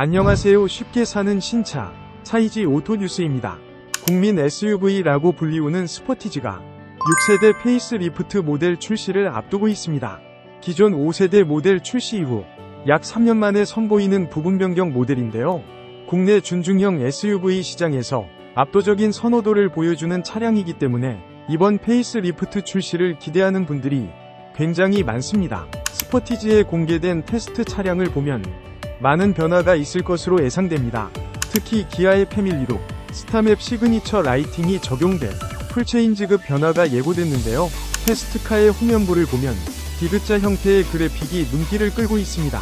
안녕하세요. 쉽게 사는 신차 차이지 오토뉴스입니다. 국민 SUV라고 불리우는 스포티지가 6세대 페이스리프트 모델 출시를 앞두고 있습니다. 기존 5세대 모델 출시 이후 약 3년 만에 선보이는 부분 변경 모델인데요. 국내 준중형 SUV 시장에서 압도적인 선호도를 보여주는 차량이기 때문에 이번 페이스리프트 출시를 기대하는 분들이 굉장히 많습니다. 스포티지에 공개된 테스트 차량을 보면 많은 변화가 있을 것으로 예상됩니다. 특히 기아의 패밀리로 스타맵 시그니처 라이팅이 적용돼 풀체인지급 변화가 예고됐는데요. 테스트카의 후면부를 보면 디귿자 형태의 그래픽이 눈길을 끌고 있습니다.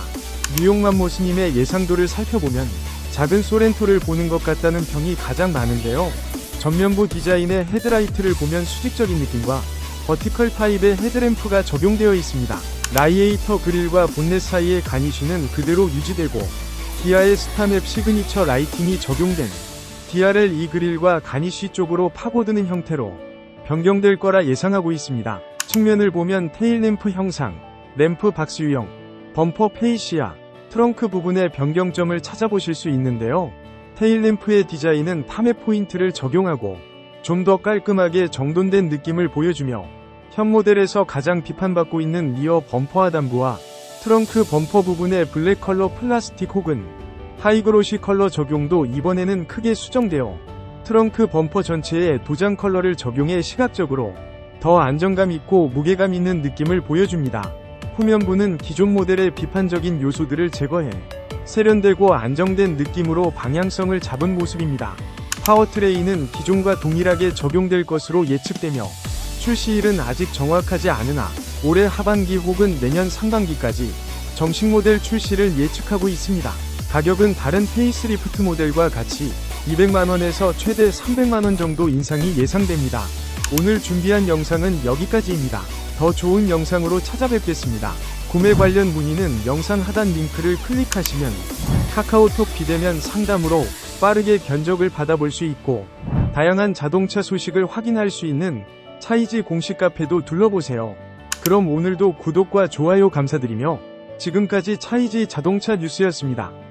뉴욕만 모스님의 예상도를 살펴보면 작은 소렌토를 보는 것 같다는 평이 가장 많은데요. 전면부 디자인의 헤드라이트를 보면 수직적인 느낌과 버티컬 타입의 헤드램프가 적용되어 있습니다. 라이에이터 그릴과 본넷 사이의 가니쉬는 그대로 유지되고 기아의 스타맵 시그니처 라이팅이 적용된 DRL-E 그릴과 가니쉬 쪽으로 파고드는 형태로 변경될 거라 예상하고 있습니다. 측면을 보면 테일램프 형상, 램프 박스 유형, 범퍼 페이시아, 트렁크 부분의 변경점을 찾아보실 수 있는데요. 테일램프의 디자인은 탐해 포인트를 적용하고 좀 더 깔끔하게 정돈된 느낌을 보여주며 현 모델에서 가장 비판받고 있는 리어 범퍼 하단부와 트렁크 범퍼 부분의 블랙 컬러 플라스틱 혹은 하이그로시 컬러 적용도 이번에는 크게 수정되어 트렁크 범퍼 전체에 도장 컬러를 적용해 시각적으로 더 안정감 있고 무게감 있는 느낌을 보여줍니다. 후면부는 기존 모델의 비판적인 요소들을 제거해 세련되고 안정된 느낌으로 방향성을 잡은 모습입니다. 파워트레인은 기존과 동일하게 적용될 것으로 예측되며 출시일은 아직 정확하지 않으나 올해 하반기 혹은 내년 상반기까지 정식 모델 출시를 예측하고 있습니다. 가격은 다른 페이스리프트 모델과 같이 200만원에서 최대 300만원 정도 인상이 예상됩니다. 오늘 준비한 영상은 여기까지입니다. 더 좋은 영상으로 찾아뵙겠습니다. 구매 관련 문의는 영상 하단 링크를 클릭하시면 카카오톡 비대면 상담으로 빠르게 견적을 받아볼 수 있고 다양한 자동차 소식을 확인할 수 있는 차이지 공식 카페도 둘러보세요. 그럼 오늘도 구독과 좋아요 감사드리며 지금까지 차이지 자동차 뉴스였습니다.